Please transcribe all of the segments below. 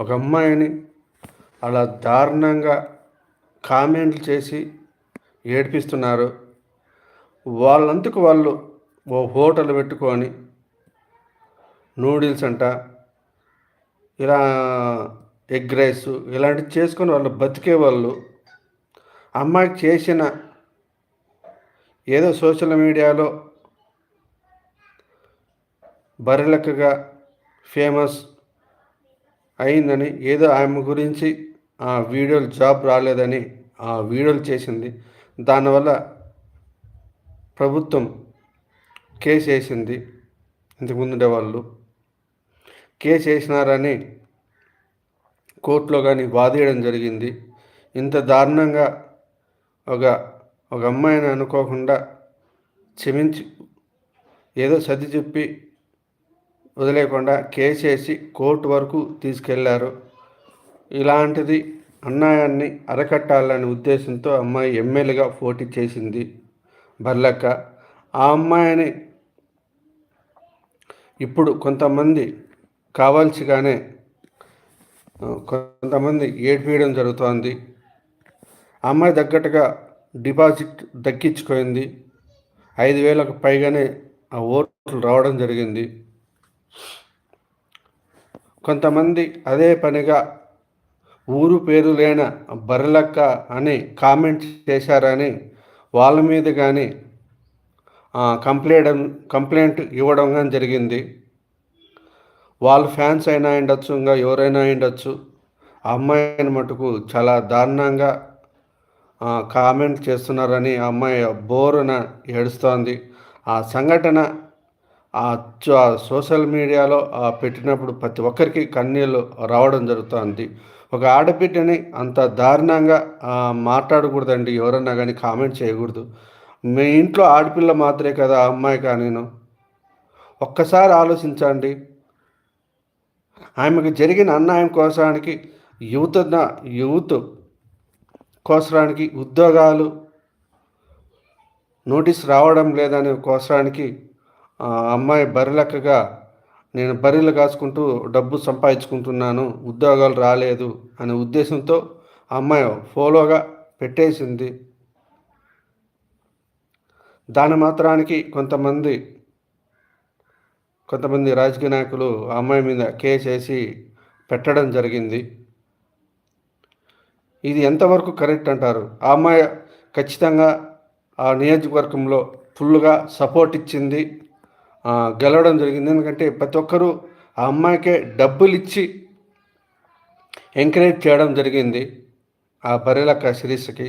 ఒక అమ్మాయిని అలా దారుణంగా కామెంట్లు చేసి ఏడిపిస్తున్నారు. వాళ్ళందుకు వాళ్ళు ఓ హోటల్ పెట్టుకొని నూడిల్స్ అంట ఇలా ఎగ్ రైస్ ఇలాంటివి చేసుకొని వాళ్ళు బతికే వాళ్ళు. అమ్మాయికి చేసిన ఏదో సోషల్ మీడియాలో బరిలెక్కగా ఫేమస్ అయిందని ఏదో ఆమె గురించి ఆ వీడియోలు జాబ్ రాలేదని ఆ వీడియోలు చేసింది. దానివల్ల ప్రభుత్వం కేసు వేసింది ఇంతకుముందుండే వాళ్ళు. కేసు వేసినారని కోర్టులో కానీ వాదియడం జరిగింది. ఇంత దారుణంగా ఒక ఒక అమ్మాయిని అనుకోకుండా క్షమించి ఏదో సర్ది చెప్పి వదిలేకుండా కేసేసి వేసి కోర్టు వరకు తీసుకెళ్ళారు. ఇలాంటిది అన్యాయాన్ని అరకట్టాలనే ఉద్దేశంతో అమ్మాయి ఎమ్మెల్యేగా పోటీ చేసింది బర్లక్క. ఆ అమ్మాయిని ఇప్పుడు కొంతమంది కావాల్సిగానే కొంతమంది ఏడ్పీయడం జరుగుతోంది. ఆ అమ్మాయి తగ్గట్టుగా డిపాజిట్ దక్కించుకుంది. ఐదు వేలకు పైగానే ఆ ఓట్లు రావడం జరిగింది. కొంతమంది అదే పనిగా ఊరు పేరు లేన బర్రెలక్క అని కామెంట్ చేశారని వాళ్ళ మీద కానీ కంప్లైంట్ కంప్లైంట్ ఇవ్వడం కానీ జరిగింది. వాళ్ళ ఫ్యాన్స్ అయినా ఉండొచ్చు ఇంకా ఎవరైనా ఉండొచ్చు ఆ అమ్మాయిని మటుకు చాలా దారుణంగా కామెంట్ చేస్తున్నారని ఆ అమ్మాయి బోరున ఏడుస్తోంది. ఆ సంఘటన ఆ సోషల్ మీడియాలో పెట్టినప్పుడు ప్రతి ఒక్కరికి కన్నీళ్ళు రావడం జరుగుతుంది. ఒక ఆడబిడ్డని అంత దారుణంగా మాట్లాడకూడదండి. ఎవరన్నా కానీ కామెంట్ చేయకూడదు. మీ ఇంట్లో ఆడపిల్ల మాత్రమే కదా ఆ అమ్మాయి కానీ ఒక్కసారి ఆలోచించండి. ఆమెకు జరిగిన అన్యాయం కోసానికి యువత యూత్ కోసరానికి ఉద్యోగాలు నోటీస్ రావడం లేదనే కోసరానికి ఆ అమ్మాయి బరిలెక్కగా నేను బర్రెలు కాసుకుంటూ డబ్బు సంపాదించుకుంటున్నాను ఉద్యోగాలు రాలేదు అనే ఉద్దేశంతో ఆ అమ్మాయి ఫోలోగా పెట్టేసింది. దాని మాత్రానికి కొంతమంది కొంతమంది రాజకీయ నాయకులు ఆ అమ్మాయి మీద కేసు వేసి పెట్టడం జరిగింది. ఇది ఎంతవరకు కరెక్ట్ అంటారు? ఆ అమ్మాయి ఖచ్చితంగా ఆ నియోజకవర్గంలో ఫుల్గా సపోర్ట్ ఇచ్చింది గెలవడం జరిగింది. ఎందుకంటే ప్రతి ఒక్కరూ ఆ అమ్మాయికే డబ్బులు ఇచ్చి ఎంకరేజ్ చేయడం జరిగింది ఆ బర్రెలక్క సిరీస్కి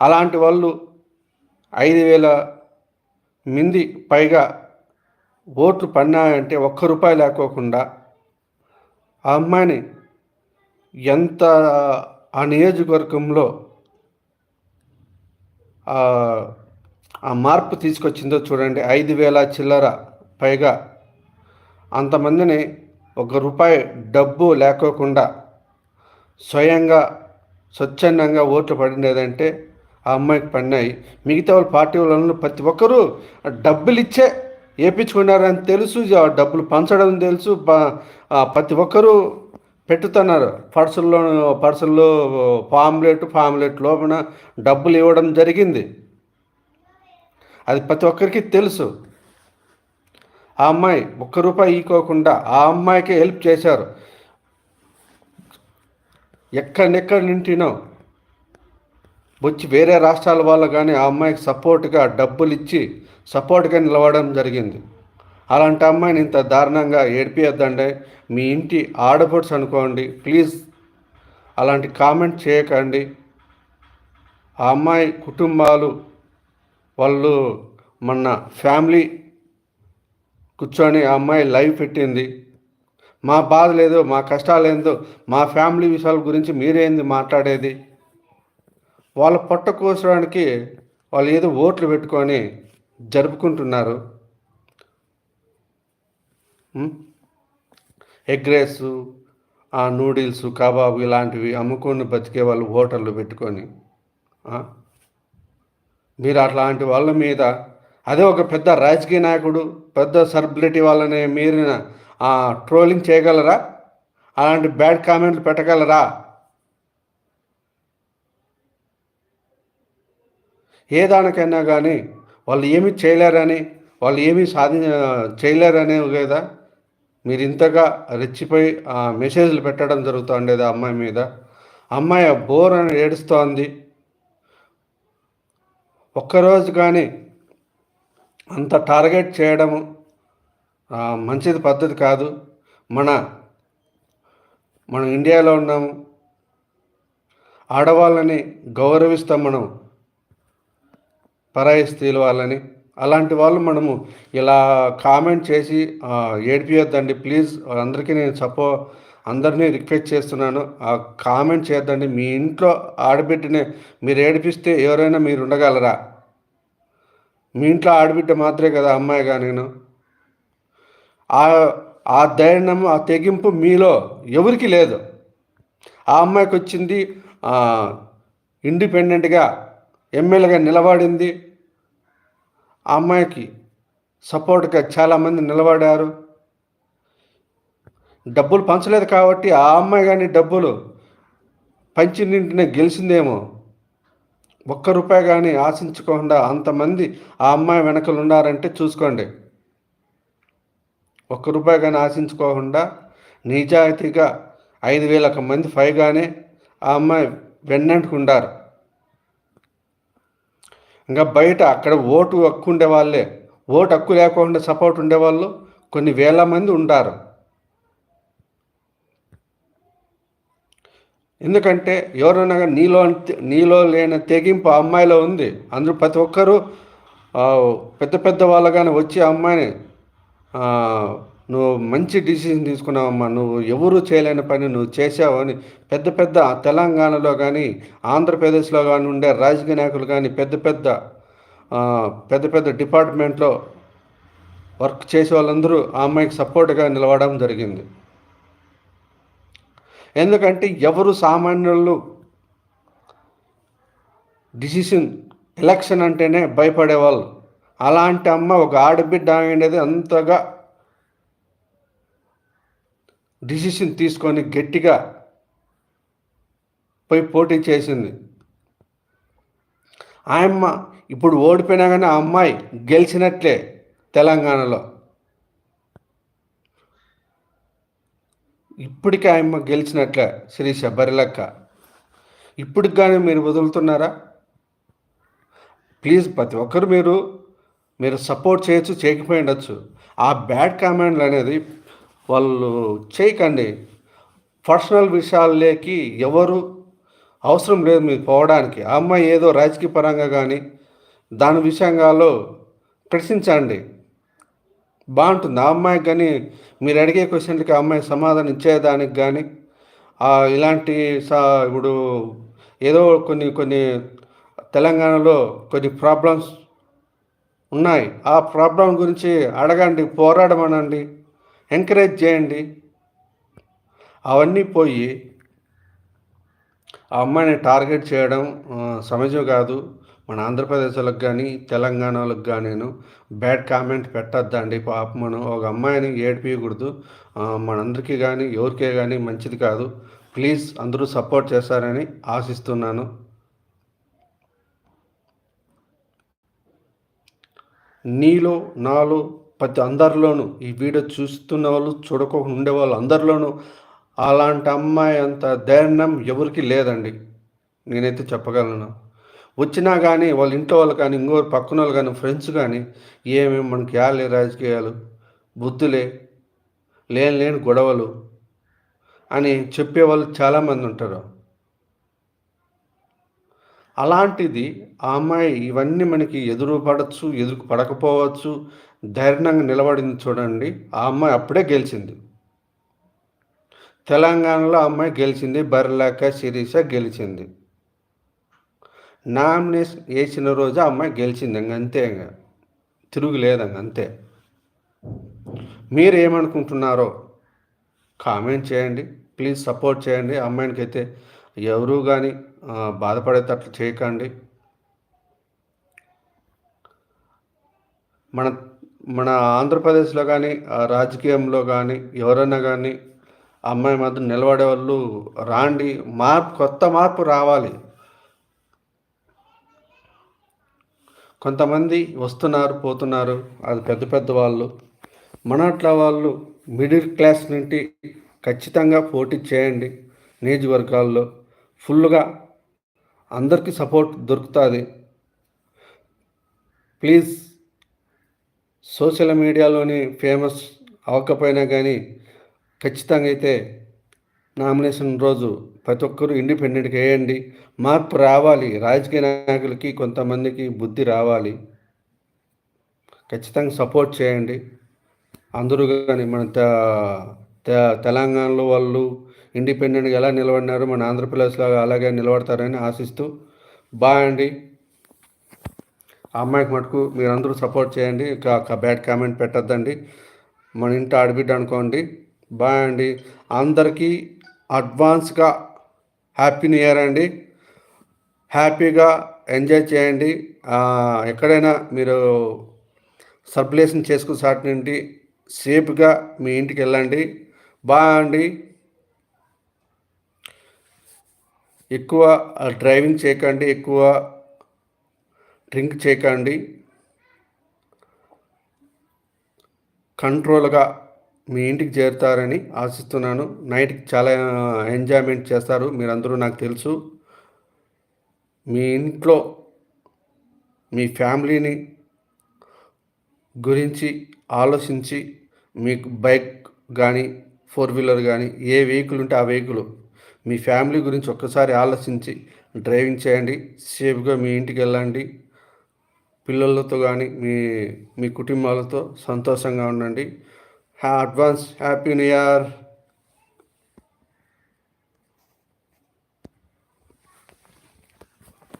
అలాంటి వాళ్ళు ఐదు వేల మంది పైగా ఓట్లు పడినాయంటే ఒక్క రూపాయి లేకోకుండా ఆ అమ్మాయిని ఎంత ఆ నియోజకవర్గంలో ఆ మార్పు తీసుకొచ్చిందో చూడండి. ఐదు వేల చిల్లర పైగా అంతమందిని ఒక రూపాయి డబ్బు లేకోకుండా స్వయంగా స్వచ్ఛందంగా ఓట్లు పడినదంటే ఆ అమ్మాయికి పడినాయి. మిగతా వాళ్ళ పార్టీ వాళ్ళు ప్రతి ఒక్కరూ డబ్బులు ఇచ్చే వేయించుకున్నారని తెలుసు. డబ్బులు పంచడం తెలుసు. ప్రతి ఒక్కరూ పెట్టుతున్నారు. పర్సుల్లో పర్సుల్లో పాంప్లెట్ పాంప్లెట్ లోపల డబ్బులు ఇవ్వడం జరిగింది. అది ప్రతి ఒక్కరికి తెలుసు. ఆ అమ్మాయి ఒక్క రూపాయి ఈకోకుండా ఆ అమ్మాయికే హెల్ప్ చేశారు. ఎక్కడెక్కడ నింటినో వచ్చి వేరే రాష్ట్రాల వాళ్ళు కానీ ఆ అమ్మాయికి సపోర్ట్గా డబ్బులు ఇచ్చి సపోర్ట్గా నిలవడం జరిగింది. అలాంటి అమ్మాయిని ఇంత దారుణంగా ఏడిపియద్దండి. మీ ఇంటి ఆడపడుచు అనుకోండి ప్లీజ్ అలాంటి కామెంట్ చేయకండి. ఆ అమ్మాయి కుటుంబాలు వాళ్ళు మొన్న ఫ్యామిలీ కూర్చొని ఆ అమ్మాయి లైవ్ పెట్టింది. మా బాధ లేదో మా కష్టాలు ఏందో మా ఫ్యామిలీ విషయాల గురించి మీరేంది మాట్లాడేది? వాళ్ళ పొట్ట కోసడానికి వాళ్ళు ఏదో ఓట్లు పెట్టుకొని జరుపుకుంటున్నారు. ఎగ్ రైస్ ఆ నూడిల్స్ కబాబ్ ఇలాంటివి అమ్ముకొని బతికే వాళ్ళు హోటళ్ళు పెట్టుకొని. మీరు అట్లాంటి వాళ్ళ మీద అదే ఒక పెద్ద రాజకీయ నాయకుడు పెద్ద సెలబ్రిటీ వాళ్ళని మీరు ట్రోలింగ్ చేయగలరా? అలాంటి బ్యాడ్ కామెంట్లు పెట్టగలరా? ఏ దానికైనా కానీ వాళ్ళు ఏమీ చేయలేరని వాళ్ళు ఏమీ సాధి చేయలేరనే కదా మీరు ఇంతగా రెచ్చిపోయి మెసేజ్లు పెట్టడం జరుగుతుండేది ఆ అమ్మాయి మీద. అమ్మాయి బోర్ అని ఏడుస్తోంది. ఒక్కరోజు కానీ అంత టార్గెట్ చేయడము మంచిది పద్ధతి కాదు. మన మనం ఇండియాలో ఉన్నాము ఆడవాళ్ళని గౌరవిస్తాం మనం. పరాయి స్త్రీల వాళ్ళని. అలాంటి వాళ్ళు మనము ఇలా కామెంట్ చేసి ఏడిపియొద్దండి. ప్లీజ్ అందరికీ నేను సపో అందరినీ రిక్వెస్ట్ చేస్తున్నాను. ఆ కామెంట్ చేద్దండి మీ ఇంట్లో ఆడబిడ్డని మీరు ఏడిపిస్తే ఎవరైనా మీరు ఉండగలరా? మీ ఇంట్లో ఆడబిడ్డ మాత్రమే కదా అమ్మాయిగా నేను. ఆ ధైర్యం ఆ తెగింపు మీలో ఎవరికి లేదు. ఆ అమ్మాయికి వచ్చింది ఇండిపెండెంట్గా ఎమ్మెల్యేగా నిలబడింది. ఆ అమ్మాయికి సపోర్ట్గా చాలామంది నిలబడారు. డబ్బులు పంచలేదు కాబట్టి ఆ అమ్మాయి కానీ డబ్బులు పంచినింటినే గెలిచిందేమో. ఒక్క రూపాయి కానీ ఆశించకుండా అంతమంది ఆ అమ్మాయి వెనకలు ఉన్నారంటే చూసుకోండి. ఒక్క రూపాయి కానీ ఆశించుకోకుండా నిజాయితీగా ఐదు వేలకు మంది పైగానే ఆ అమ్మాయి వెన్నంటుకుండారు ఇంకా బయట అక్కడ ఓటు హక్కు ఉండే వాళ్ళే. ఓటు హక్కు లేకుండా సపోర్ట్ ఉండేవాళ్ళు కొన్ని వేల మంది ఉంటారు. ఎందుకంటే ఎవరైనా నీలో నీలో లేని తెగింపు ఆ అమ్మాయిలో ఉంది. అందరూ ప్రతి ఒక్కరూ పెద్ద పెద్ద వాళ్ళు కానీ వచ్చి అమ్మాయిని నువ్వు మంచి డిసిషన్ తీసుకున్నావమ్మా నువ్వు ఎవరు చేయలేని పని నువ్వు చేసావు అని పెద్ద పెద్ద తెలంగాణలో కానీ ఆంధ్రప్రదేశ్లో కానీ ఉండే రాజకీయ నాయకులు కానీ పెద్ద పెద్ద పెద్ద పెద్ద డిపార్ట్మెంట్లో వర్క్ చేసే వాళ్ళందరూ ఆ అమ్మాయికి సపోర్ట్గా నిలవడం జరిగింది. ఎందుకంటే ఎవరు సామాన్యులు డిసిషన్ ఎలక్షన్ అంటేనే భయపడేవాళ్ళు. అలాంటి అమ్మ ఒక ఆడబిడ్డ అనేది అంతగా డిసిషన్ తీసుకొని గట్టిగా పోయి పోటీ చేసింది. ఆయమ్మ ఇప్పుడు ఓడిపోయినా కానీ ఆ అమ్మాయి గెలిచినట్లే తెలంగాణలో. ఇప్పటికే ఆయమ్మ గెలిచినట్లే శ్రీ శబరిలక్క. ఇప్పటికి కానీ మీరు వదులుతున్నారా? ప్లీజ్ ప్రతి ఒక్కరు మీరు మీరు సపోర్ట్ చేయొచ్చు చేయకపోయి ఉండొచ్చు. ఆ బ్యాడ్ కామెంట్లు అనేది వాళ్ళు చేయకండి. పర్సనల్ విషయాల్లోకి ఎవరు అవసరం లేదు మీకు పోవడానికి. ఆ అమ్మాయి ఏదో రాజకీయ పరంగా కానీ దాని విషయంగాలో ప్రశ్నించండి. బాగుంటుంది. ఆ అమ్మాయికి కానీ మీరు అడిగే క్వశ్చన్లకి ఆ అమ్మాయి సమాధానం ఇచ్చేదానికి కానీ ఇలాంటి సా ఇప్పుడు ఏదో కొన్ని కొన్ని తెలంగాణలో కొన్ని ప్రాబ్లమ్స్ ఉన్నాయి. ఆ ప్రాబ్లం గురించి అడగండి పోరాడమనండి ఎంకరేజ్ చేయండి. అవన్నీ పోయి ఆ అమ్మాయిని టార్గెట్ చేయడం సమాజం కాదు. మన ఆంధ్రప్రదేశ్లకు కానీ తెలంగాణలకు కానీ బ్యాడ్ కామెంట్ పెట్టద్దండి పాప మనం ఒక అమ్మాయిని ఏడిపించకూడదు మనందరికీ కానీ ఎవరికే కానీ మంచిది కాదు. ప్లీజ్ అందరూ సపోర్ట్ చేస్తారని ఆశిస్తున్నాను. నీలో నాలో ప్రతి అందరిలోనూ ఈ వీడియో చూస్తున్న వాళ్ళు చూడకోకుండా ఉండేవాళ్ళు అందరిలోనూ అలాంటి అమ్మాయి అంత ధైర్యం ఎవరికి లేదండి. నేనైతే చెప్పగలను. వచ్చినా కానీ వాళ్ళ ఇంట్లో వాళ్ళు కానీ ఇంకోరు పక్కన వాళ్ళు కానీ ఫ్రెండ్స్ కానీ ఏమేమి మనకి యాలే రాజకీయాలు బుద్ధులే లేని లేని గొడవలు అని చెప్పేవాళ్ళు చాలామంది ఉంటారు. అలాంటిది ఆ అమ్మాయి ఇవన్నీ మనకి ఎదురు పడచ్చు ఎదురు పడకపోవచ్చు ధైర్యంగా నిలబడింది చూడండి ఆ అమ్మాయి అప్పుడే గెలిచింది. తెలంగాణలో అమ్మాయి గెలిచింది బర్లాక శిరీష గెలిచింది. నామినేషన్ వేసిన రోజు అమ్మాయి గెలిచింది ఇంక అంతే తిరుగు తిరుగులేదంగా అంతే. మీరు ఏమనుకుంటున్నారో కామెంట్ చేయండి. ప్లీజ్ సపోర్ట్ చేయండి. అమ్మాయికి అయితే ఎవరు కానీ బాధపడేటట్లు చేయకండి. మన మన ఆంధ్రప్రదేశ్లో కానీ రాజకీయంలో కానీ ఎవరైనా కానీ ఆ అమ్మాయి మాత్రం నిలబడే వాళ్ళు రాండి. మార్పు కొత్త మార్పు రావాలి. కొంతమంది వస్తున్నారు పోతున్నారు. అది పెద్ద పెద్ద వాళ్ళు. మన అట్లా వాళ్ళు మిడిల్ క్లాస్ నుండి ఖచ్చితంగా పోటీ చేయండి నియోజకవర్గాల్లో. ఫుల్గా అందరికీ సపోర్ట్ దొరుకుతుంది. ప్లీజ్ సోషల్ మీడియాలోని ఫేమస్ అవ్వకపోయినా కానీ ఖచ్చితంగా అయితే నామినేషన్ రోజు ప్రతి ఒక్కరూ ఇండిపెండెంట్గా వేయండి. మార్పు రావాలి. రాజకీయ నాయకులకి కొంతమందికి బుద్ధి రావాలి. ఖచ్చితంగా సపోర్ట్ చేయండి. అందరూ కానీ మన తెలంగాణలో వాళ్ళు ఇండిపెండెంట్గా ఎలా నిలబడినారో మన ఆంధ్రప్రదేశ్లో అలాగే నిలబడతారని ఆశిస్తూ బాగండి ఆ అమ్మాయికి మటుకు మీరందరూ సపోర్ట్ చేయండి. ఒక బ్యాడ్ కామెంట్ పెట్టద్దండి. మన ఇంటి ఆడబిడ్డ అనుకోండి. బాయ్ అండి. అందరికీ అడ్వాన్స్గా హ్యాపీ న్యూ ఇయర్ అండి. హ్యాపీగా ఎంజాయ్ చేయండి. ఎక్కడైనా మీరు సర్ప్లేషన్ చేసుకున్న సాటి నుండి సేఫ్గా మీ ఇంటికి వెళ్ళండి. బాగా అండి. ఎక్కువ డ్రైవింగ్ చేయకండి ఎక్కువ డ్రింక్ చేయకండి. కంట్రోల్గా మీ ఇంటికి చేరుతారని ఆశిస్తున్నాను. నైట్కి చాలా ఎంజాయ్మెంట్ చేస్తారు. మీరందరూ నాకు తెలుసు. మీ ఇంట్లో మీ ఫ్యామిలీని గురించి ఆలోచించి మీకు బైక్ కానీ ఫోర్ వీలర్ కానీ ఏ వెహికల్ ఉంటే ఆ వెహికల్ మీ ఫ్యామిలీ గురించి ఒక్కసారి ఆలోచించి డ్రైవింగ్ చేయండి. సేఫ్గా మీ ఇంటికి వెళ్ళండి. పిల్లలతో కానీ మీ మీ కుటుంబాలతో సంతోషంగా ఉండండి. Advance happy new year